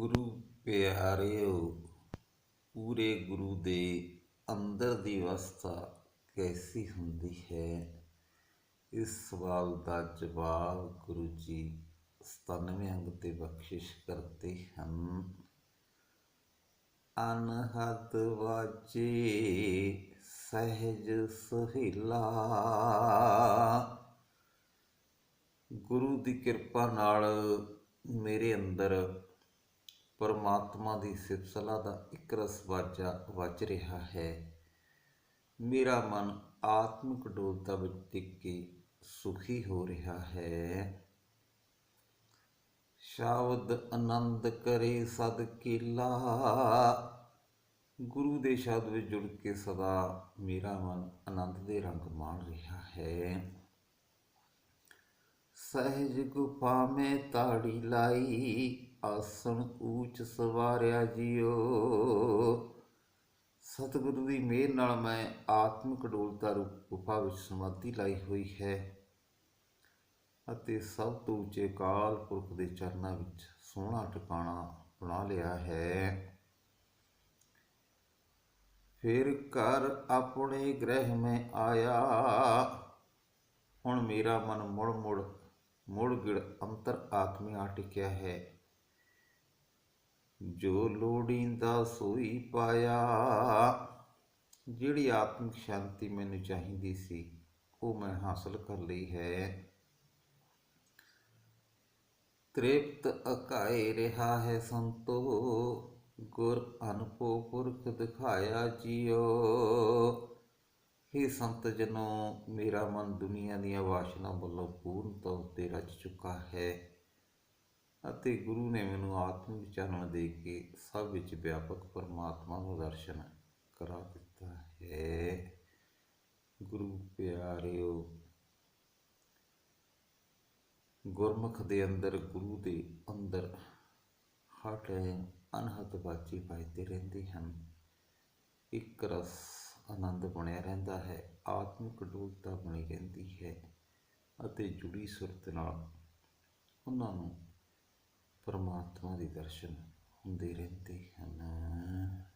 ਗੁਰੂ ਪਿਆਰਿਓ, ਪੂਰੇ ਗੁਰੂ ਦੇ ਅੰਦਰ ਦੀ ਅਵਸਥਾ ਕੈਸੀ ਹੁੰਦੀ ਹੈ? ਇਸ ਸਵਾਲ ਦਾ ਜਵਾਬ ਗੁਰੂ ਜੀ 97 ਅੰਗ ਤੇ ਬਖਸ਼ਿਸ਼ ਕਰਦੇ ਹਨ। ਅਨਹਦ ਵਾਜੇ ਸਹਿਜ ਸੁਹਿਲਾ। ਗੁਰੂ ਦੀ ਕਿਰਪਾ ਨਾਲ ਮੇਰੇ ਅੰਦਰ ਪਰਮਾਤਮਾ ਦੀ ਸਿਫਤ ਦਾ ਇੱਕ ਰਸ ਵਾਜਾ ਵੱਜ ਰਿਹਾ ਹੈ। ਮੇਰਾ ਮਨ ਆਤਮਿਕ ਡੋਲਤਾ ਵਿੱਚ ਟਿਕ ਕੇ ਸੁਖੀ ਹੋ ਰਿਹਾ ਹੈ। ਸ਼ਬਦ ਆਨੰਦ ਕਰੇ ਸਦ ਕੀਲਾ। ਗੁਰੂ ਦੇ ਸ਼ਬਦ ਵਿੱਚ ਜੁੜ ਕੇ ਸਦਾ ਮੇਰਾ ਮਨ ਆਨੰਦ ਦੇ ਰੰਗ ਮਾਣ ਰਿਹਾ ਹੈ। ਸਹਿਜ ਗੁਫਾ ਮੈਂ ਤਾੜੀ ਲਾਈ। ਆਸਣ ਊਚ ਸਵਾਰਿਆ ਜੀਓ। ਸਤਿਗੁਰੂ ਦੀ ਮਿਹਰ ਨਾਲ ਮੈਂ ਆਤਮਿਕ ਡੋਲਤਾ ਰੂਪ ਗੁਫਾ ਵਿੱਚ ਸਮਾਧੀ ਲਾਈ ਹੋਈ ਹੈ ਅਤੇ ਸਭ ਤੋਂ ਉੱਚੇ ਕਾਲ ਪੁਰਖ ਦੇ ਚਰਨਾਂ ਵਿੱਚ ਸੋਹਣਾ ਟਿਕਾਣਾ ਬਣਾ ਲਿਆ ਹੈ। ਫਿਰ ਘਰ ਆਪਣੇ ਗ੍ਰਹਿ ਮੈਂ ਆਇਆ। ਹੁਣ ਮੇਰਾ ਮਨ ਮੁੜ ਮੁੜ ਮੁੜ ਗਿੜ ਅੰਤਰ ਆਤਮੇ ਟਿਕਿਆ ਹੈ। ਜੋ ਲੋੜੀਂਦਾ ਸੋਈ ਪਾਇਆ। ਜਿਹੜੀ ਆਤਮਿਕ ਸ਼ਾਂਤੀ ਮੈਨੂੰ ਚਾਹੀਦੀ ਸੀ, ਉਹ ਮੈਂ ਹਾਸਲ ਕਰ ਲਈ ਹੈ। ਤ੍ਰਿਪਤ ਅਕਾਏ ਰਿਹਾ ਹੈ ਸੰਤੋ, ਗੁਰ ਅਨਪੋ ਪੁਰਖ ਦਿਖਾਇਆ ਜੀਓ। हे ਸੰਤ ਜਨੋ, ਮੇਰਾ ਮਨ ਦੁਨੀਆ ਦੀਆਂ ਵਾਸ਼ਨਾ ਵੱਲੋਂ ਪੂਰਨ ਤੌਰ ਤੇ ਰਚ ਚੁੱਕਾ ਹੈ। ਅਤੇ ਗੁਰੂ ਨੇ ਮੈਨੂੰ ਆਤਮ ਵਿਚਾਰਨ ਦੇ ਕੇ ਸਭ ਵਿੱਚ ਵਿਆਪਕ ਪਰਮਾਤਮਾ ਨੂੰ ਦਰਸ਼ਨ ਕਰਾ ਦਿੱਤਾ ਹੈ। ਗੁਰੂ ਪਿਆਰਿਓ, ਗੁਰਮੁਖ ਦੇ ਅੰਦਰ, ਗੁਰੂ ਦੇ ਅੰਦਰ ਹਰ ਟਾਈਮ ਅਨਹਦ ਬਾਜੀ ਵੱਜਦੇ ਰਹਿੰਦੇ ਹਨ। ਇੱਕ ਰਸ ਆਨੰਦ ਬਣਿਆ ਰਹਿੰਦਾ ਹੈ, ਆਤਮਿਕ ਡੋਲਤਾ ਬਣੀ ਰਹਿੰਦੀ ਹੈ ਅਤੇ ਜੁੜੀ ਸੁਰਤ ਨਾਲ ਉਹਨਾਂ ਨੂੰ ਪਰਮਾਤਮਾ ਦੇ ਦਰਸ਼ਨ ਹੁੰਦੇ ਰਹਿੰਦੇ ਹਨ।